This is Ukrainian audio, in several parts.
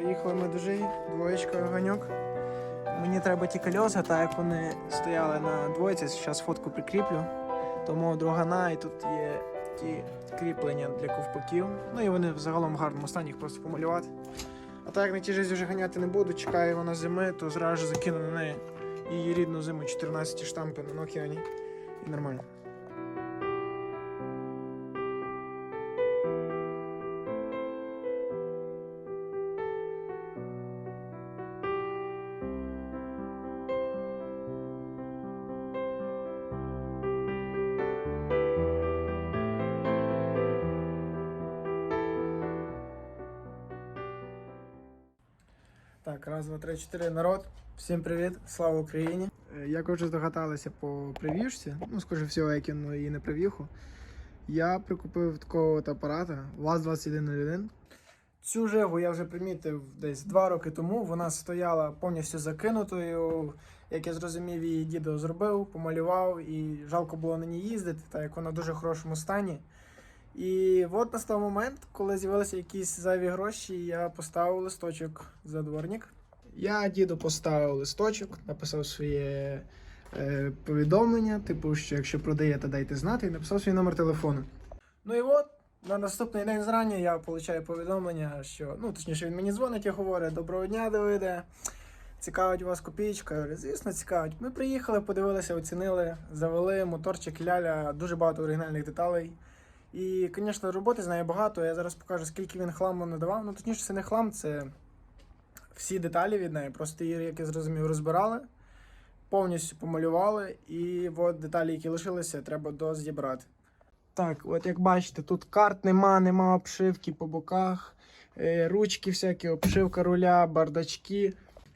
Приїхали ми до Жиї, двоєчка ганьок. Мені треба ті кольоса, так як вони стояли на двойці, зараз фотку прикріплю. Тому другана і тут є ті кріплення для ковпаків. Ну і вони в загалом в гарному стані, їх просто помалювати. А так як на тій житті вже ганяти не буду, чекаю вона зими, то зразу закину на неї її рідну зиму 14 штампи на Nokia і нормально. Так, раз, два, три, чотири. Народ. Всім привіт, слава Україні. Е, Як вже здогадалися по прев'юшці, ну, скоріше всього, я кину її на прев'юху. Я прикупив такого от апарата ВАЗ-2101. Цю жигу я вже примітив десь два роки тому. Вона стояла повністю закинутою. Як я зрозумів, її дідо зробив, помалював і жалко було на ній їздити, так як вона в дуже хорошому стані. І от настав момент, коли з'явилися якісь зайві гроші, я поставив листочок за дворник. Я діду поставив листочок, написав своє е, повідомлення, типу, що якщо продаєте, дайте знати, і написав свій номер телефону. Ну і от, на наступний день зрання я отримую повідомлення, що ну, точніше, він мені дзвонить і говорить: Доброго дня, Давиде. Цікавить вас копійка. Я говорю, звісно, цікавить. Ми приїхали, подивилися, оцінили, завели моторчик ляля, дуже багато оригінальних деталей. І, звісно, роботи з нею багато. Я зараз покажу, скільки він хламу надавав. Ну, точніше, це не хлам, це всі деталі від неї. Просто її, як я зрозумів, розбирали, повністю помалювали, і от деталі, які лишилися, треба дозібрати. Так, от як бачите, тут карт нема, нема обшивки по боках, е, ручки всякі, обшивка руля, бардачки.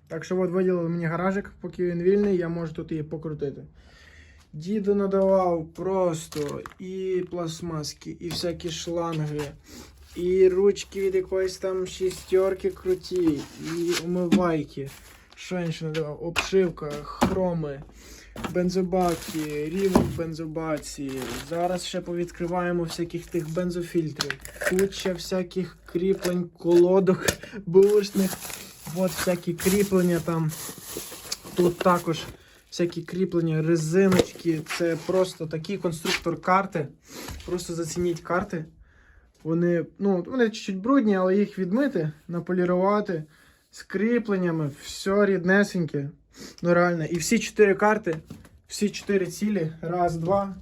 Так що от виділили мені гаражик, поки він вільний, я можу тут її покрутити. Діду надавав просто і пластмаски, і всякі шланги, і ручки від якоїсь там шістерки круті, і умивайки. Що надавав? Обшивка, хроми, бензобаки, рівень бензобаці. Зараз ще повідкриваємо всяких тих бензофільтрів. Ще всяких кріплень, колодок, бушних. От всякі кріплення там. Тут також всякі кріплення, резиночки. Це просто такий конструктор карти. Просто зацініть карти. Вони, ну, вони чуть-чуть брудні, але їх відмити, наполірувати з кріпленнями, все ріднесеньке. Ну реально. І всі чотири карти, всі чотири цілі. Раз, два.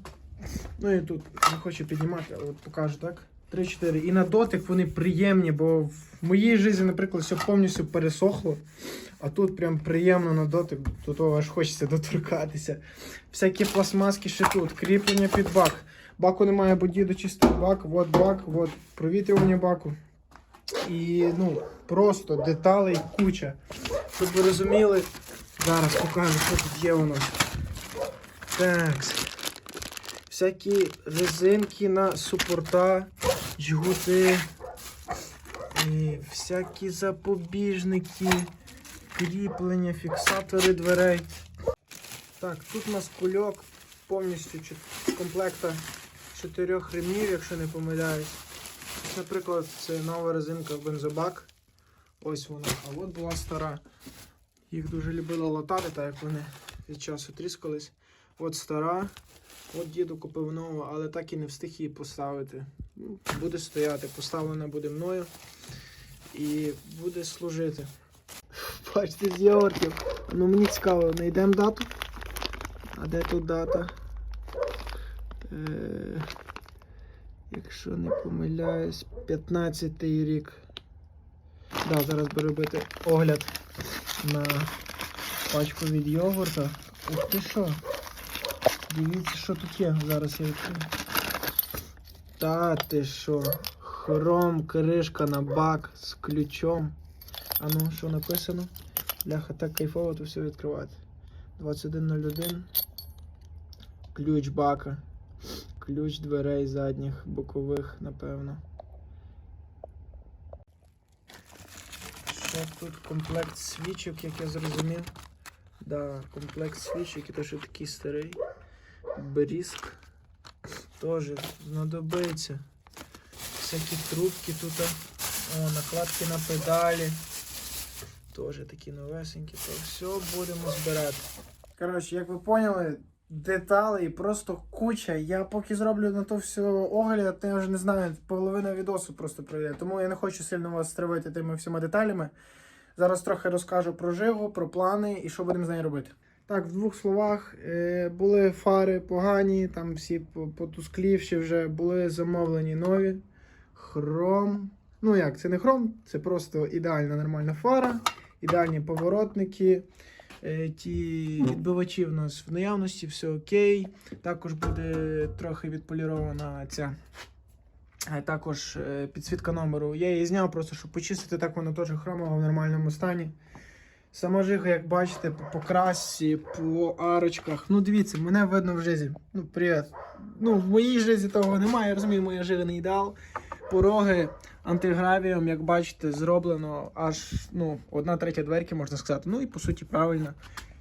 Ну і тут не хочу піднімати, але покажу так. Три-чотири. І на дотик вони приємні, бо в моїй житті, наприклад, все повністю пересохло. А тут прям приємно на дотик, до того аж хочеться доторкатися. Всякі пластмаски ще тут, кріплення під бак. Баку немає, бо діду чистий бак, от бак, от провітрювання баку. І ну, просто деталей куча. Щоб ви розуміли, зараз покажу, що тут є у нас. Так. Всякі резинки на супорта, жгути, і всякі запобіжники кріплення, фіксатори дверей. Так, тут у нас кульок повністю комплекта чотирьох ремнів, якщо не помиляюсь. Наприклад, це нова резинка бензобак. Ось вона. А от була стара. Їх дуже любили латати, так як вони від часу тріскались. От стара. От діду купив нову, але так і не встиг її поставити. Ну, Буде стояти, поставлена буде мною і буде служити. Бачите, з йогуртів. Ну мені цікаво, знайдемо дату. А де тут дата? Е, якщо не помиляюсь, 15-й рік. Да, зараз буду робити огляд на пачку від йогурта. Ух ти що? Дивіться, що тут є. Зараз я відкрию. Та ти що? Хром, кришка на бак з ключом. А ну, що написано? Бляха, так кайфово то все відкривати. 2101. Ключ бака. Ключ дверей задніх, бокових, напевно. Ще тут комплект свічок, як я зрозумів. Да, комплект свічок, і теж такий старий. Бріск. Теж знадобиться. Всякі трубки тут. О, накладки на педалі. Теж такі новесенькі, то все будемо збирати. Коротше, як ви поняли, деталей просто куча. Я поки зроблю на то все огляд, я вже не знаю, половина відосу просто пройде. Тому я не хочу сильно вас стривати тими всіма деталями. Зараз трохи розкажу про жигу, про плани і що будемо з нею робити. Так, в двох словах, е, були фари погані, там всі по- потусклівші вже були замовлені нові. Хром. Ну як, це не хром, це просто ідеальна нормальна фара, ідеальні поворотники. Е, Ті відбивачі в нас в наявності, все окей. Також буде трохи відполірована ця. е, Також е, підсвітка номеру. Я її зняв просто, щоб почистити, так вона теж хромова в нормальному стані. Сама жига, як бачите, по покрасці, по арочках. Ну, дивіться, мене видно в жизі. Ну, привіт. Ну, в моїй жизі того немає, я розумію, моя жига не ідеал. Пороги антигравієм, як бачите, зроблено аж ну, одна третя дверки, можна сказати. Ну і по суті правильно.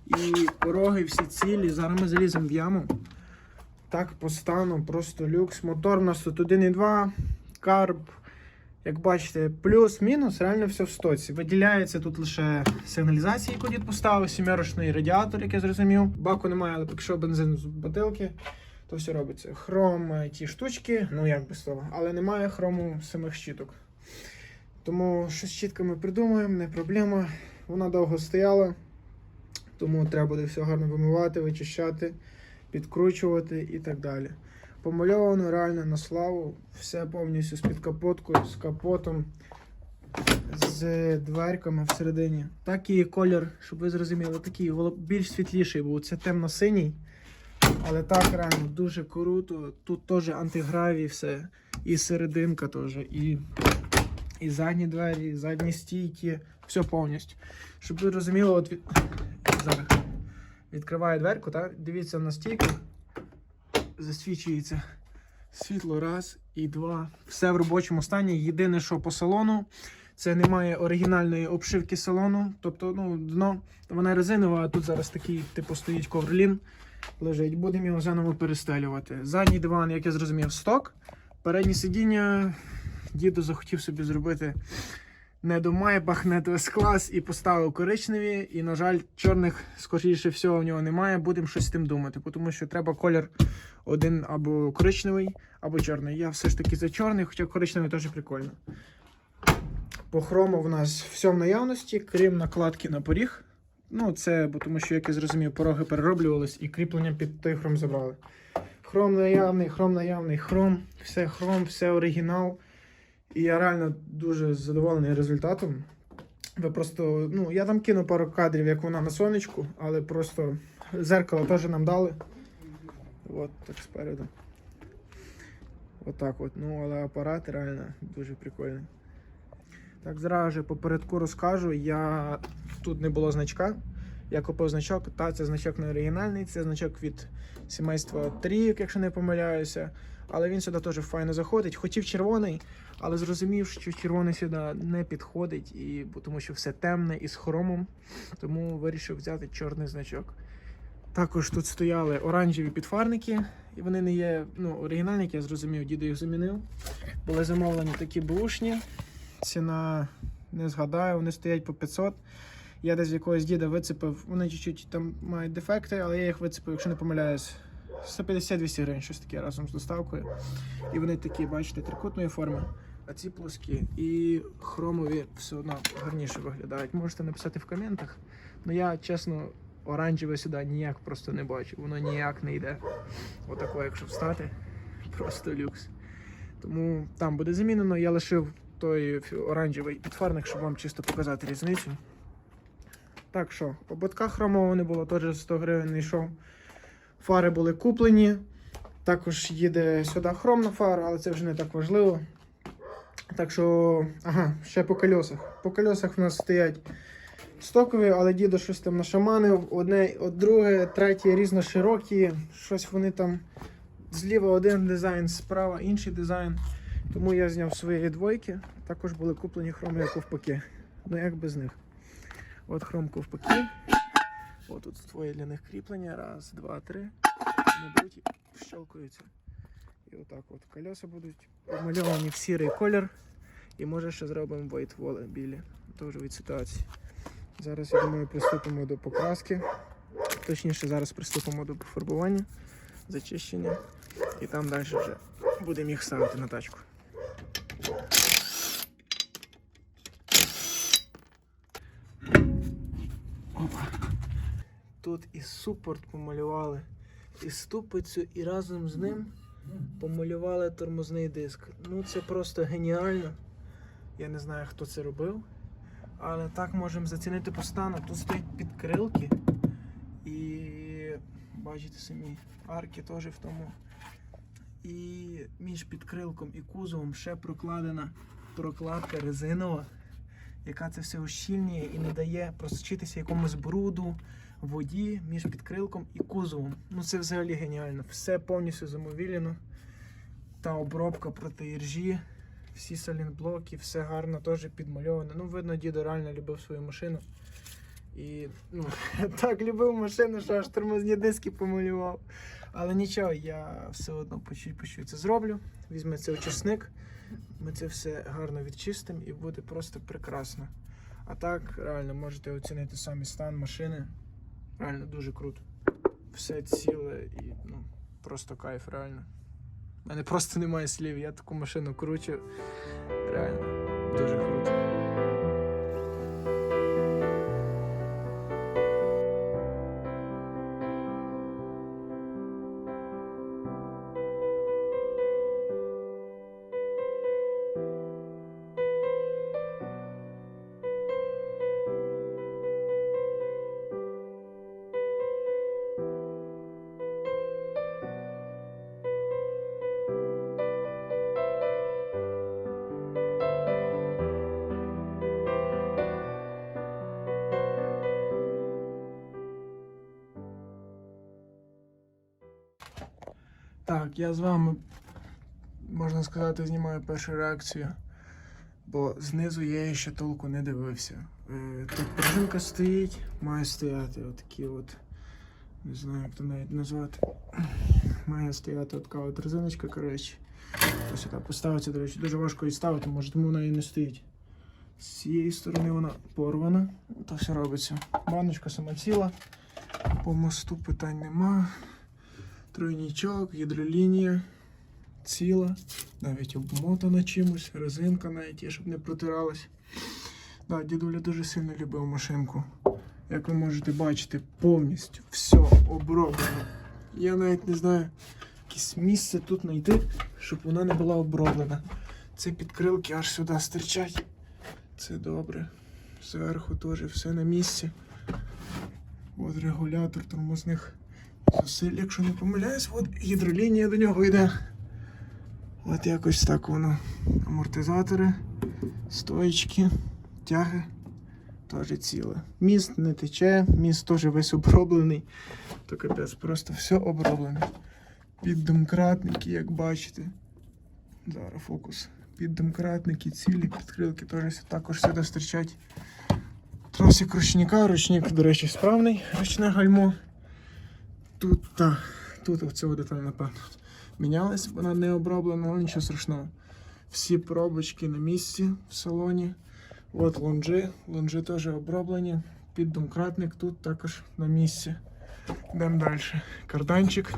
І пороги всі цілі. Зараз ми заліземо в яму. Так, по стану, просто люкс. Мотор у нас тут 1.2, карб. Як бачите, плюс-мінус, реально все в стоці. Виділяється тут лише сигналізація, яку дід поставив, сімерочний радіатор, як я зрозумів. Баку немає, але поки що бензин з бутилки, то все робиться. Хром, е, ті штучки, ну як без того, але немає хрому самих щіток. Тому що з щітками придумаємо, не проблема. Вона довго стояла, тому треба буде все гарно вимивати, вичищати, підкручувати і так далі. Помальовано реально на славу, все повністю з підкапоткою, з капотом, з дверками всередині. Такий колір, щоб ви зрозуміли, такий більш світліший був. Це темно-синій. Але так реально дуже круто. Тут теж антигравій все. І серединка теж, і, і задні двері, і задні стійки. Все повністю. Щоб ви розуміли, от від... зараз відкриваю дверку, так? дивіться на стійку засвічується світло раз і два. Все в робочому стані. Єдине, що по салону, це немає оригінальної обшивки салону. Тобто, ну, дно, вона резинова, а тут зараз такий, типу, стоїть коврлін. Лежить. Будемо його заново перестелювати. Задній диван, як я зрозумів, сток. Переднє сидіння діду захотів собі зробити не до Майбах, не до С-клас і поставив коричневі. І, на жаль, чорних, скоріше всього, в нього немає. Будемо щось з тим думати, тому що треба колір один або коричневий, або чорний. Я все ж таки за чорний, хоча коричневий теж прикольно. По хрому в нас все в наявності, крім накладки на поріг. Ну, це, бо тому що, як я зрозумів, пороги перероблювались і кріплення під той хром забрали. Хром наявний, хром наявний, хром, все хром, все оригінал. І я реально дуже задоволений результатом. Ви просто, ну, я там кину пару кадрів, як вона на сонечку, але просто зеркало теж нам дали. От так спереду. Отак от. Ну, але апарат реально дуже прикольний. Так, зразу же попередку розкажу. Я тут не було значка. Я купив значок. Та, це значок не оригінальний, це значок від сімейства Трійок, якщо не помиляюся. Але він сюди теж файно заходить. Хотів червоний, але зрозумів, що червоний сюди не підходить, і, тому що все темне і з хромом. Тому вирішив взяти чорний значок. Також тут стояли оранжеві підфарники, і вони не є ну, оригінальні, як я зрозумів, дідо їх замінив. Були замовлені такі бушні. Ціна не згадаю, вони стоять по 500. Я десь якогось діда вицепив. Вони чуть-чуть там мають дефекти, але я їх вицепив, якщо не помиляюсь, 150-200 гривень, щось таке разом з доставкою. І вони такі, бачите, трикутної форми. А ці плоскі і хромові все одно гарніше виглядають. Можете написати в коментах. Ну я чесно, оранжеве сюди ніяк просто не бачу. Воно ніяк не йде. Отако, якщо встати, просто люкс. Тому там буде замінено. Я лишив той оранжевий підфарник, щоб вам чисто показати різницю. Так що, ободка хромова не було, теж 100 гривень не йшов. Фари були куплені. Також їде сюди хромна фара, але це вже не так важливо. Так що, ага, ще по кольосах. По кольосах в нас стоять стокові, але дідо щось там нашаманив. Одне, от друге, третє різно широкі. Щось вони там зліва один дизайн, справа інший дизайн. Тому я зняв свої двойки. Також були куплені хроми ковпаки. Ну як без них. От хром ковпаки. От тут твоє для них кріплення. Раз, два, три. Вони беруть і щелкаються. І отак от колеса будуть обмальовані в сірий колір. І може ще зробимо white білі. Теж від ситуації. Зараз, я думаю, приступимо до покраски. Точніше, зараз приступимо до пофарбування, зачищення. І там далі вже будемо їх ставити на тачку. Тут і супорт помалювали, і ступицю, і разом з ним помалювали тормозний диск. Ну це просто геніально. Я не знаю, хто це робив. Але так можемо зацінити по стану. Тут стоять підкрилки. І бачите самі, арки теж в тому. І між підкрилком і кузовом ще прокладена прокладка резинова, яка це все ущільнює і не дає просочитися якомусь бруду, воді між підкрилком і кузовом. Ну це взагалі геніально. Все повністю замовілено. Та обробка проти іржі, всі салінблоки, все гарно теж підмальоване. Ну, видно, дідо реально любив свою машину. І ну, так любив машину, що аж тормозні диски помалював. Але нічого, я все одно по чуть по чуть це зроблю. Візьме це очисник, ми це все гарно відчистимо і буде просто прекрасно. А так, реально, можете оцінити самі стан машини. Реально дуже круто. Все ціле і ну, просто кайф, реально. У мене просто немає слів, я таку машину кручу. Реально, дуже круто. Я з вами, можна сказати, знімаю першу реакцію, бо знизу я її ще толку не дивився. Е, Тут пружинка стоїть, має стояти отакі от, не знаю, як то навіть назвати. Має стояти така от резиночка, коротше. То сюди поставиться, до речі, дуже важко її ставити, може тому вона і не стоїть. З цієї сторони вона порвана, то все робиться. Баночка сама ціла, по мосту питань нема. Тройнічок, гідролінія ціла, навіть обмотана чимось, резинка навіть є, щоб не протиралась. Да, дідуля дуже сильно любив машинку. Як ви можете бачити, повністю все оброблено. Я навіть не знаю, якесь місце тут знайти, щоб вона не була оброблена. Це підкрилки аж сюди стирчать. Це добре. Зверху теж все на місці. От регулятор тормозних зусиль, якщо не помиляюсь, от гідролінія до нього йде. От якось так воно. Амортизатори, стоїчки, тяги теж ціле. Міст не тече, міст теж весь оброблений. То капець, просто все оброблене. Піддомкратники, як бачите. Зараз фокус. Піддомкратники, цілі, підкрилки теж також сюди стирчать. Тросик ручника, ручник, до речі, справний, ручне гальмо. Тут так, тут оцього деталь, напевно, мінялась, вона не оброблена, але нічого страшного. Всі пробочки на місці в салоні. От лонжи, лонжи теж оброблені. Піддомкратник тут також на місці. Йдемо далі. Карданчик.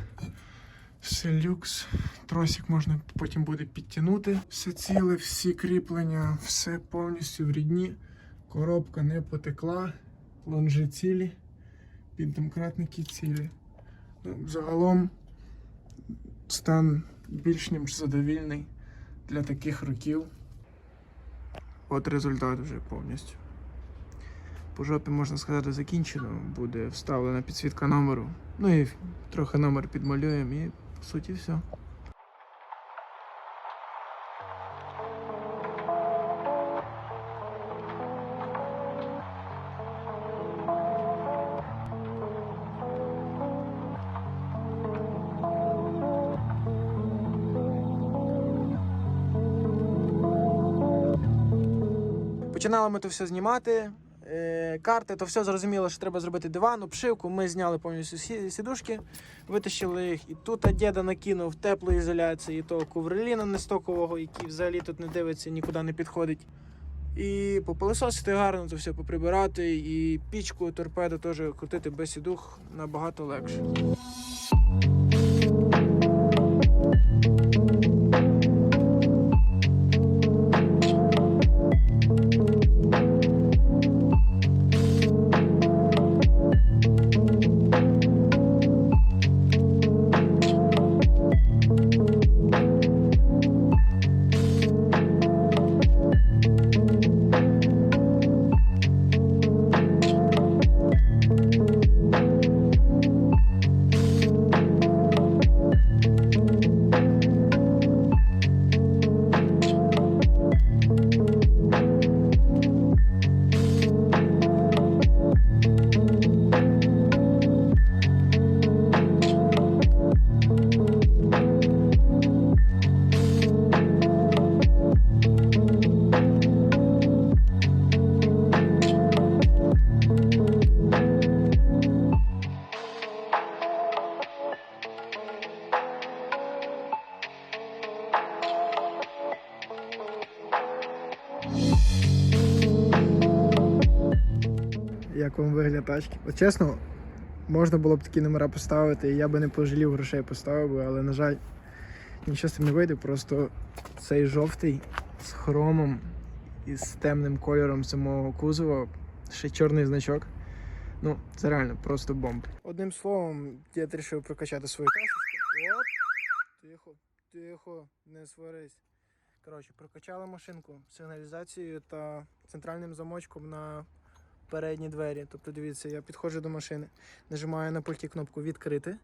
Все люкс. Тросик можна потім буде підтягнути. Все ціле, всі кріплення, все повністю в рідні. Коробка не потекла. Лонжи цілі. Піддомкратники цілі. Загалом стан більш ніж задовільний для таких років. От результат вже повністю. По жопі, можна сказати, закінчено. Буде вставлена підсвітка номеру. Ну і трохи номер підмалюємо і по суті все. Починали ми то все знімати. е, Карти, то все зрозуміло, що треба зробити диван, обшивку. Ми зняли повністю сідушки, витащили їх. І тут діда накинув теплоізоляції того ковреліна нестокового, який взагалі тут не дивиться, нікуди не підходить. І попилисосити гарно, це все поприбирати, і пічку, торпеду теж крутити без сідух набагато легше. Вам вигляд тачки? От чесно, можна було б такі номера поставити, і я би не пожалів грошей поставив би, але, на жаль, нічого з цим не вийде. Просто цей жовтий з хромом і з темним кольором самого кузова, ще чорний значок. Ну, це реально просто бомба. Одним словом, я вирішив прокачати свою тачечку. Оп! Тихо, тихо, не сварись. Коротше, прокачали машинку сигналізацією та центральним замочком на передні двері. Тобто, дивіться, я підходжу до машини, нажимаю на пульті кнопку відкрити.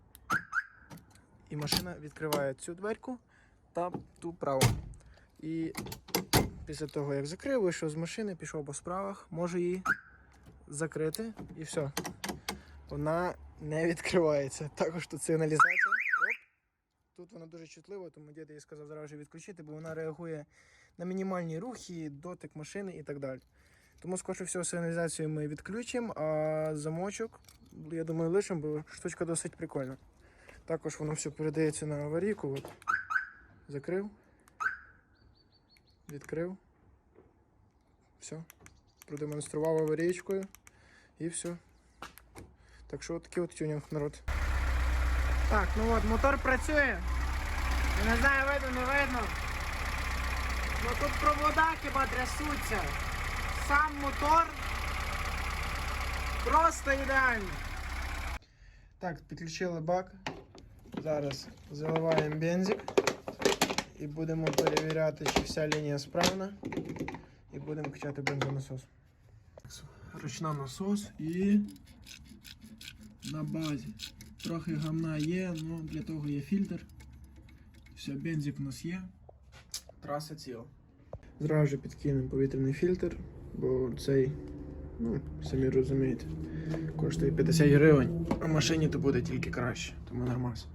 І машина відкриває цю дверку та ту праву. І після того, як закрив, вийшов з машини, пішов по справах, можу її закрити і все. Вона не відкривається. Також тут сигналізація. Тут вона дуже чутлива, тому дід їй сказав зразу відключити, бо вона реагує на мінімальні рухи, дотик машини і так далі. Тому, скоріше всього, сигналізацію ми відключимо, а замочок, я думаю, лишимо, бо штучка досить прикольна. Також воно все передається на аварійку. От. Закрив. Відкрив. Все. Продемонстрував аварійкою. І все. Так що такий от тюнінг, народ. Так, ну от, мотор працює. Я не знаю, видно, не видно. Ну тут провода хіба трясуться. Сам мотор просто ідеальний. Так, підключили бак. Зараз заливаємо бензик і будемо перевіряти, чи вся лінія справна. І будемо качати бензонасос. Ручна насос і на базі. Трохи гамна є, але для того є фільтр. Все, бензик у нас є. Траса ціла. Зразу підкинемо повітряний фільтр, бо цей, ну, самі розумієте, коштує 50 гривень, а в машині то буде тільки краще, тому нормас.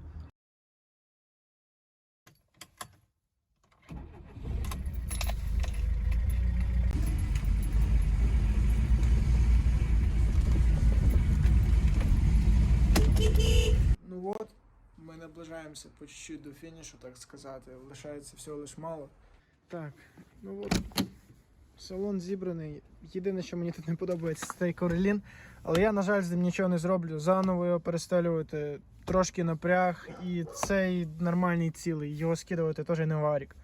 Ну от, ми наближаємося по чуть-чуть до фінішу, так сказати. Лишається всього лиш мало. Так, ну от. Салон зібраний. Єдине, що мені тут не подобається, це цей корелін. Але я, на жаль, з ним нічого не зроблю. Заново його перестелювати, трошки напряг, і цей нормальний цілий. Його скидувати теж не варік.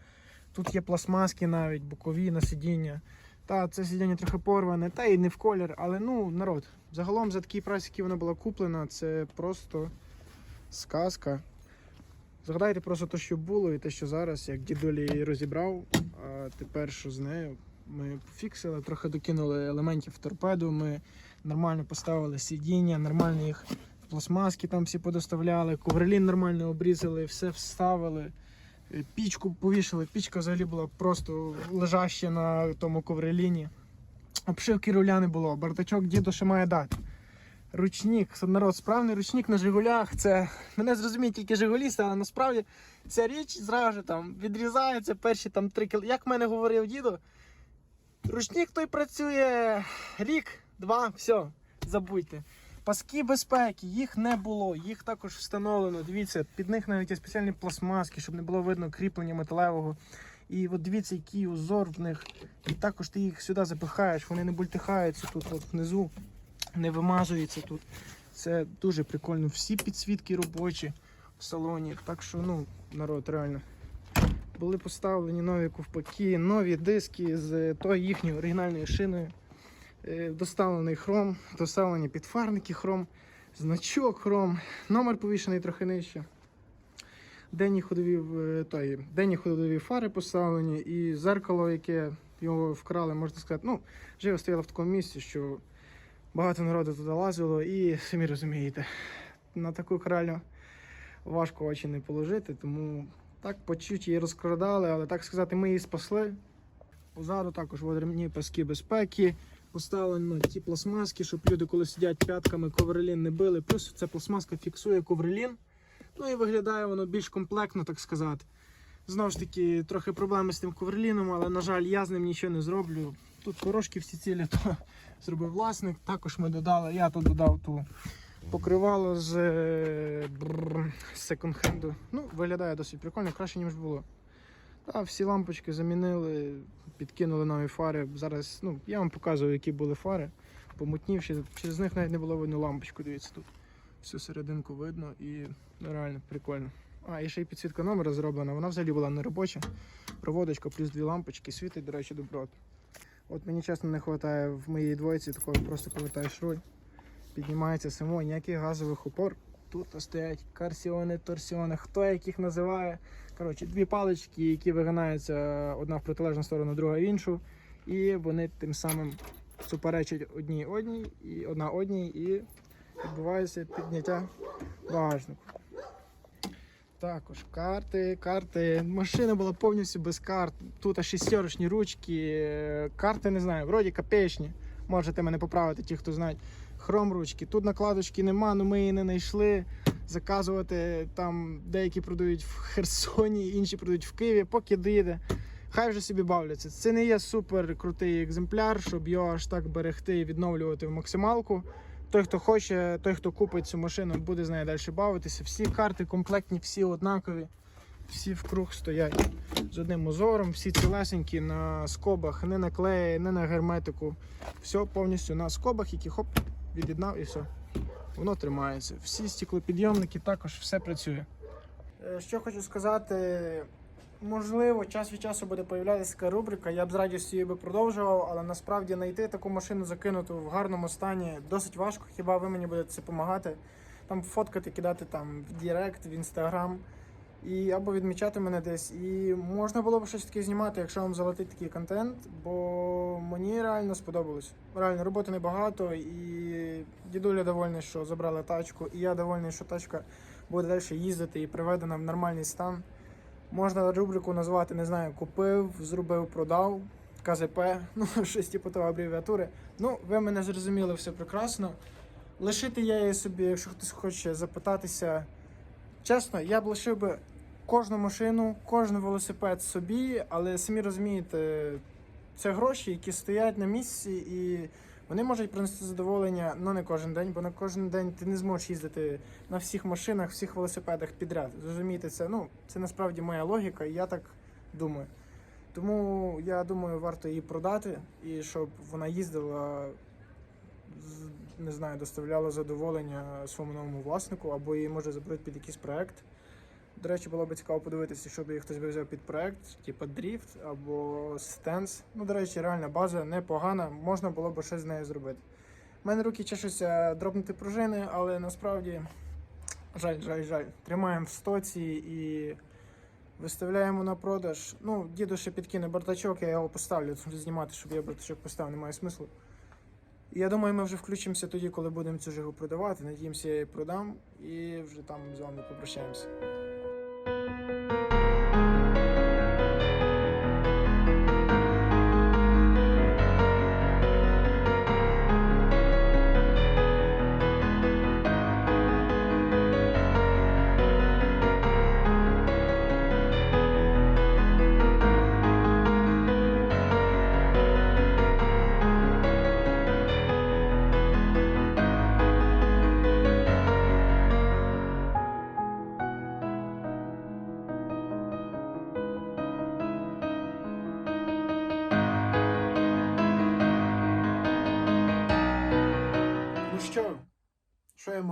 Тут є пластмаски навіть, бокові на сидіння. Та, це сидіння трохи порване, та і не в колір, але ну, народ. Загалом за такий прайс, який вона була куплена, це просто сказка. Згадайте просто те, що було, і те, що зараз, як дідулі її розібрав, а тепер що з нею. Ми пофіксили, трохи докинули елементів торпеду, ми нормально поставили сидіння, нормально їх в пластмаски там всі подоставляли, коврелін нормально обрізали, все вставили, е, пічку повішали. Пічка взагалі була просто лежаща на тому ковреліні. Обшивки руля не було, бардачок діду ще має дати. Ручник, народ, справний ручник на Жигулях. Це мене зрозуміють тільки Жигулісти, але насправді ця річ зразу там відрізається перші там три кіл. Як в мене говорив діду, ручник той працює рік, два, все, забудьте. Паски безпеки, їх не було, їх також встановлено. Дивіться, під них навіть є спеціальні пластмаски, щоб не було видно кріплення металевого. І от дивіться, який узор в них. І також ти їх сюди запихаєш, вони не бультихаються тут от внизу, не вимазуються тут. Це дуже прикольно. Всі підсвітки робочі в салоні. Так що, ну, народ, реально. Були поставлені нові ковпаки, нові диски з тої їхньої оригінальної шиною. Е, Доставлений хром, доставлені підфарники хром, значок хром, номер повішений трохи нижче. Денні ходові, е, той, денні ходові фари поставлені і зеркало, яке його вкрали, можна сказати, ну, живо стояло в такому місці, що багато народу туди лазило, і самі розумієте, на таку кралю важко очі не положити, тому так по чуть її розкрадали, але так сказати, ми її спасли. Позаду також от ремні паски безпеки. Поставлено ті пластмаски, щоб люди, коли сидять п'ятками, ковролін не били. Плюс ця пластмаска фіксує ковролін. Ну і виглядає воно більш комплектно, так сказати. Знову ж таки, трохи проблеми з тим ковроліном, але, на жаль, я з ним нічого не зроблю. Тут порошки всі цілі, то зробив власник. Також ми додали, я тут додав ту покривало з, е, з секонд-хенду. Ну, виглядає досить прикольно, краще, ніж було. Та, всі лампочки замінили, підкинули нові фари. Зараз ну, я вам показую, які були фари. Помутнівші, через них навіть не було видно лампочку, дивіться тут. Всю серединку видно і ну, реально прикольно. А, і ще й підсвітка номера зроблена. Вона взагалі була не робоча. Проводочка плюс дві лампочки, світить, до речі, добротно. От мені чесно не вистачає в моїй двойці такого просто повертаєш руль. Піднімається само, ніяких газових опор. Тут стоять карсіони, торсіони, хто як їх називає. Коротше, дві палички, які вигинаються одна в протилежну сторону, друга в іншу. І вони тим самим суперечать одній одній і одна одній, і відбувається підняття багажнику. Також карти, карти. Машина була повністю без карт. Тут шістерочні ручки. Карти не знаю, вроді копеечні. Можете мене поправити, ті, хто знають. Хром ручки. Тут накладочки нема, але ми її не знайшли. Заказувати там деякі продають в Херсоні, інші продають в Києві, поки доїде. Хай вже собі бавляться. Це не є супер крутий екземпляр, щоб його аж так берегти і відновлювати в максималку. Той, хто хоче, той, хто купить цю машину, буде з нею далі бавитися. Всі карти комплектні, всі однакові, всі в круг стоять з одним узором, всі цілесенькі на скобах, не на клеї, не на герметику. Все повністю на скобах, які хоп, від'єднав і все. Воно тримається. Всі стеклопідйомники також все працює. Е, Що хочу сказати, можливо, час від часу буде появлятися така рубрика. Я б з радістю її би продовжував, але насправді знайти таку машину закинуту в гарному стані досить важко. Хіба ви мені будете це допомагати? Там фоткати, кидати там в Директ, в Інстаграм. І або відмічати мене десь. І можна було б щось таке знімати, якщо вам залетить такий контент, бо мені реально сподобалось. Реально, роботи небагато, і дідуля довольний, що забрали тачку, і я довольний, що тачка буде далі їздити і приведена в нормальний стан. Можна рубрику назвати, не знаю, купив, зробив, продав, КЗП, ну щось типу того абревіатури. Ну, ви мене зрозуміли все прекрасно. Лишити я її собі, якщо хтось хоче запитатися. Чесно, я б лишив би кожну машину, кожен велосипед собі, але самі розумієте, це гроші, які стоять на місці, і вони можуть принести задоволення ну не кожен день, бо на кожен день ти не зможеш їздити на всіх машинах, всіх велосипедах підряд. Зрозумієте, це ну це насправді моя логіка, і я так думаю. Тому я думаю, варто її продати і щоб вона їздила, не знаю, доставляла задоволення своєму новому власнику, або її може заберуть під якийсь проект. До речі, було б цікаво подивитися, щоб її хтось би взяв під проект, типу дріфт або стенс. Ну, до речі, реальна база непогана, можна було б щось з нею зробити. У мене руки чешуться дробнути пружини, але насправді жаль, жаль, жаль. Тримаємо в стоці і виставляємо на продаж. Ну, діду ще підкине бардачок, я його поставлю знімати, щоб я бардачок поставив, немає смислу. Я думаю, ми вже включимося тоді, коли будемо цю жигу продавати. Надіємося, я її продам і вже там з вами попрощаємося.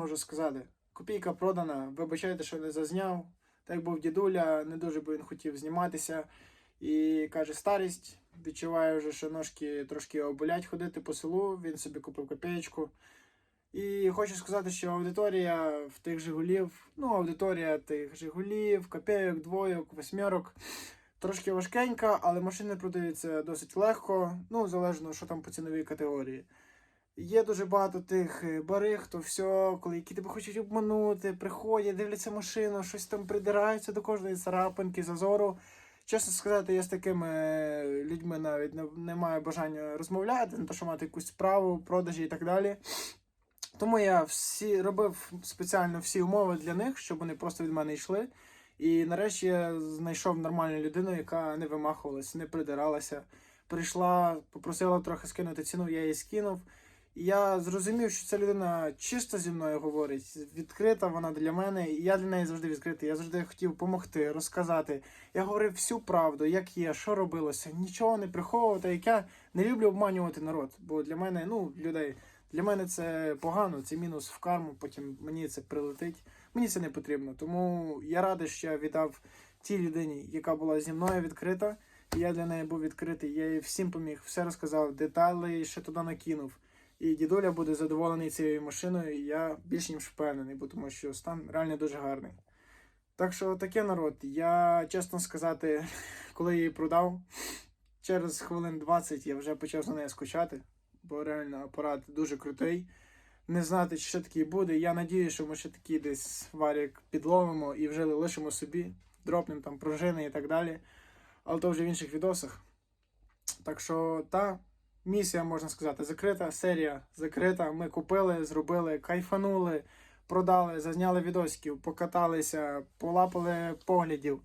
Можу сказати? Копійка продана, вибачайте, що не зазняв. Так був дідуля, не дуже би він хотів зніматися. І каже, старість, відчуваю вже, що ножки трошки оболять ходити по селу, він собі купив копеєчку. І хочу сказати, що аудиторія в тих Жигулів, ну, аудиторія тих Жигулів, копійок, двойок, восьмерок, трошки важкенька, але машини продаються досить легко, ну, залежно, що там по ціновій категорії. Є дуже багато тих е, бариг, то все, коли які тебе хочуть обманути, приходять, дивляться машину, щось там придираються до кожної царапинки, зазору. Чесно сказати, я з такими е, людьми навіть не, не маю бажання розмовляти, не то, що мати якусь справу, продажі і так далі. Тому я всі робив спеціально всі умови для них, щоб вони просто від мене йшли. І нарешті я знайшов нормальну людину, яка не вимахувалась, не придиралася. Прийшла, попросила трохи скинути ціну, я її скинув. Я зрозумів, що ця людина чисто зі мною говорить, відкрита вона для мене, і я для неї завжди відкритий. Я завжди хотів допомогти, розказати. Я говорив всю правду, як є, що робилося, нічого не приховувати, як я не люблю обманювати народ. Бо для мене, ну, людей, для мене це погано, це мінус в карму, потім мені це прилетить. Мені це не потрібно. Тому я радий, що я віддав тій людині, яка була зі мною відкрита. Я для неї був відкритий. Я їй всім поміг, все розказав, деталі ще туди накинув. І дідуля буде задоволений цією машиною, і я більш ніж впевнений, тому що стан реально дуже гарний. Так що таке народ. Я чесно сказати, коли її продав, через хвилин 20 я вже почав за нею скучати, бо реально апарат дуже крутий. Не знати, чи ще такий буде. Я надію, що ми ще такий десь варік підловимо і вже лишимо собі, дропнемо там пружини і так далі. Але то вже в інших відосах. Так що, та, місія, можна сказати, закрита, серія закрита. Ми купили, зробили, кайфанули, продали, зазняли відосиків, покаталися, полапали поглядів.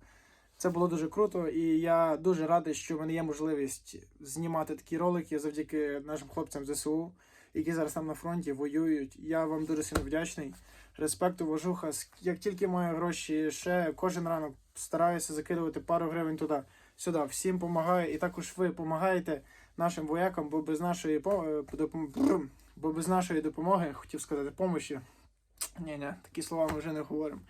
Це було дуже круто, і я дуже радий, що в мене є можливість знімати такі ролики завдяки нашим хлопцям ЗСУ, які зараз там на фронті воюють. Я вам дуже сильно вдячний. Респект, уважуха. Як тільки маю гроші, ще кожен ранок стараюся закидувати пару гривень туди, сюди. Всім допомагаю. І також ви допомагаєте нашим воякам, бо без нашої е, бо без нашої допомоги, хотів сказати, помощі. Ні, ні, такі слова ми вже не говоримо.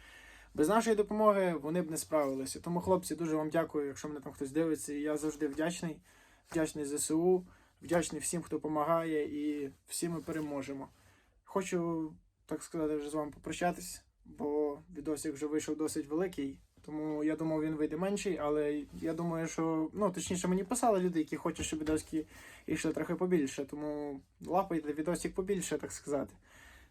Без нашої допомоги вони б не справилися. Тому, хлопці, дуже вам дякую, якщо мене там хтось дивиться. І я завжди вдячний. Вдячний ЗСУ, вдячний всім, хто допомагає, і всі ми переможемо. Хочу, так сказати, вже з вами попрощатись, бо відосик вже вийшов досить великий. Тому я думав, він вийде менший, але я думаю, що ну точніше мені писали люди, які хочуть, щоб відоски йшли трохи побільше. Тому лапайте відосик побільше, так сказати.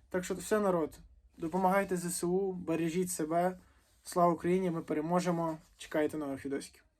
Так що все, народ, допомагайте ЗСУ, бережіть себе. Слава Україні! Ми переможемо. Чекайте нових відосиків.